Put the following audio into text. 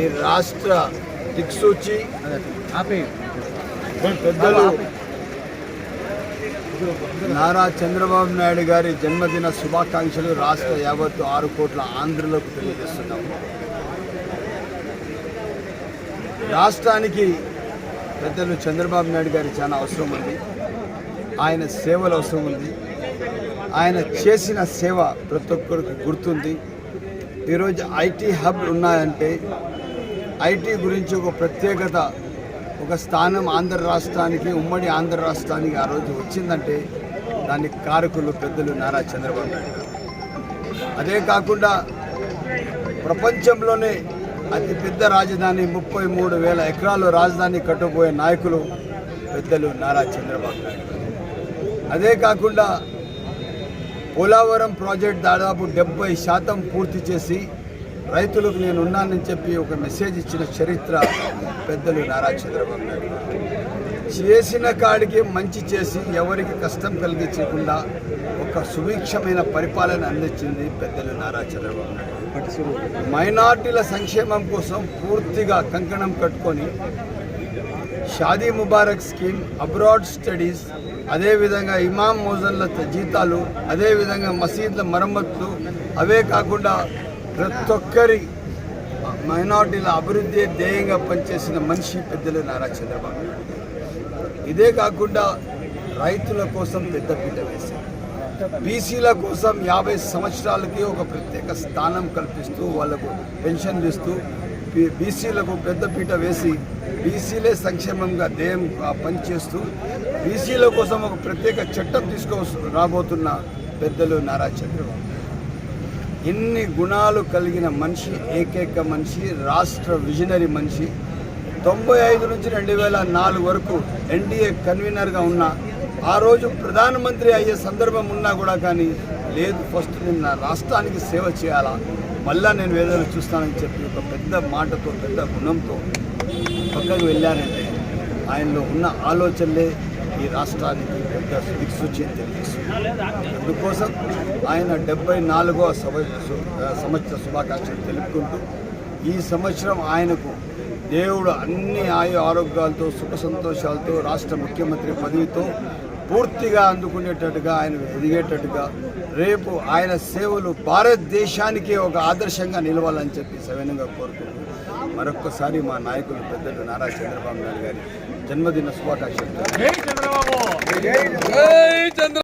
ఈ రాష్ట్ర దిక్సూచి పెద్దలు నారా చంద్రబాబు నాయుడు గారి జన్మదిన శుభాకాంక్షలు రాష్ట్ర యావత్తు ఆరు కోట్ల ఆంధ్రులకు తెలియజేస్తున్నాము. రాష్ట్రానికి పెద్దలు చంద్రబాబు నాయుడు గారి చాలా అవసరం ఉంది. ఆయన సేవలు అవసరం ఉంది. ఆయన చేసిన సేవ ప్రతి ఒక్కరికి గుర్తుంది. ఈరోజు ఐటీ హబ్ ఉన్నాయంటే ఐటీ గురించి ఒక ప్రత్యేకత ఒక స్థానం ఆంధ్ర రాష్ట్రానికి ఉమ్మడి ఆంధ్ర రాష్ట్రానికి ఆ రోజు వచ్చిందంటే దానికి కారకులు పెద్దలు నారా చంద్రబాబు నాయుడు అదే కాకుండా ప్రపంచంలోనే అతిపెద్ద రాజధాని ముప్పై మూడు వేల ఎకరాలు రాజధాని కట్టుకుపోయే నాయకులు పెద్దలు నారా చంద్రబాబు నాయుడు అదే కాకుండా పోలవరం ప్రాజెక్ట్ దాదాపు డెబ్బై శాతం పూర్తి చేసి రైతులకు నేను ఉన్నానని చెప్పి ఒక మెసేజ్ ఇచ్చిన చరిత్ర పెద్దలు నారా చంద్రబాబు నాయుడు గారు. చేసిన కాడికి మంచి చేసి ఎవరికి కష్టం కలిగించకుండా ఒక సువీక్షమైన పరిపాలన అందించింది పెద్దలు నారా చంద్రబాబు నాయుడు మైనార్టీల సంక్షేమం కోసం పూర్తిగా కంకణం కట్టుకొని Shaadi Mubarak scheme abroad studies అదేవిధంగా ఇమాం మోజన్ల జీతాలు అదేవిధంగా మసీద్ల మరమ్మతులు అవే కాకుండా ప్రతి ఒక్కరి మైనార్టీల అభివృద్ధి ధ్యేయంగా పనిచేసిన మనిషి పెద్దలు నారా చంద్రబాబు ఇదే కాకుండా రైతుల కోసం పెద్దపీట వేశారు. బీసీల కోసం యాభై సంవత్సరాలకి ఒక ప్రత్యేక స్థానం కల్పిస్తూ వాళ్ళకు పెన్షన్ ఇస్తూ బీసీలకు బీసీలకు పెద్దపీట వేసి బీసీలే సంక్షేమంగా ధ్యేయం పనిచేస్తూ బీసీల కోసం ఒక ప్రత్యేక చట్టం తీసుకు రాబోతున్న పెద్దలు నారా చంద్రబాబు ఎన్ని గుణాలు కలిగిన మనిషి ఏకైక మనిషి రాష్ట్ర విజనరీ మనిషి తొంభై ఐదు నుంచి రెండు వేల నాలుగు వరకు ఎన్డీఏ కన్వీనర్గా ఉన్న ఆ రోజు ప్రధానమంత్రి అయ్యే సందర్భం ఉన్నా కూడా కానీ లేదు. ఫస్ట్ నేను నా రాష్ట్రానికి సేవ చేయాలా? మళ్ళా నేను వేదన చూస్తానని చెప్పి ఒక పెద్ద మాటతో పెద్ద గుణంతో పక్కకు వెళ్ళారంటే ఆయనలో ఉన్న ఆలోచనలే ఈ రాష్ట్రానికి పెద్ద దిక్సూచి తెలియజేస్తుంది అందుకోసం ఆయన డెబ్బై నాలుగో సంవత్సర శుభాకాంక్షలు తెలుపుకుంటూ ఈ సంవత్సరం ఆయనకు దేవుడు అన్ని ఆయు ఆరోగ్యాలతో సుఖ సంతోషాలతో రాష్ట్ర ముఖ్యమంత్రి పదవితో పూర్తిగా అందుకునేటట్టుగా ఆయన ఎదిగేటట్టుగా రేపు ఆయన సేవలు భారతదేశానికే ఒక ఆదర్శంగా నిలవాలని చెప్పి సవినంగా కోరుకుంటున్నాను మరొక్కసారి మా నాయకులు పెద్దలు నారా చంద్రబాబు నాయుడు గారి జన్మదిన శుభాకాంక్షలు. జై చంద్ర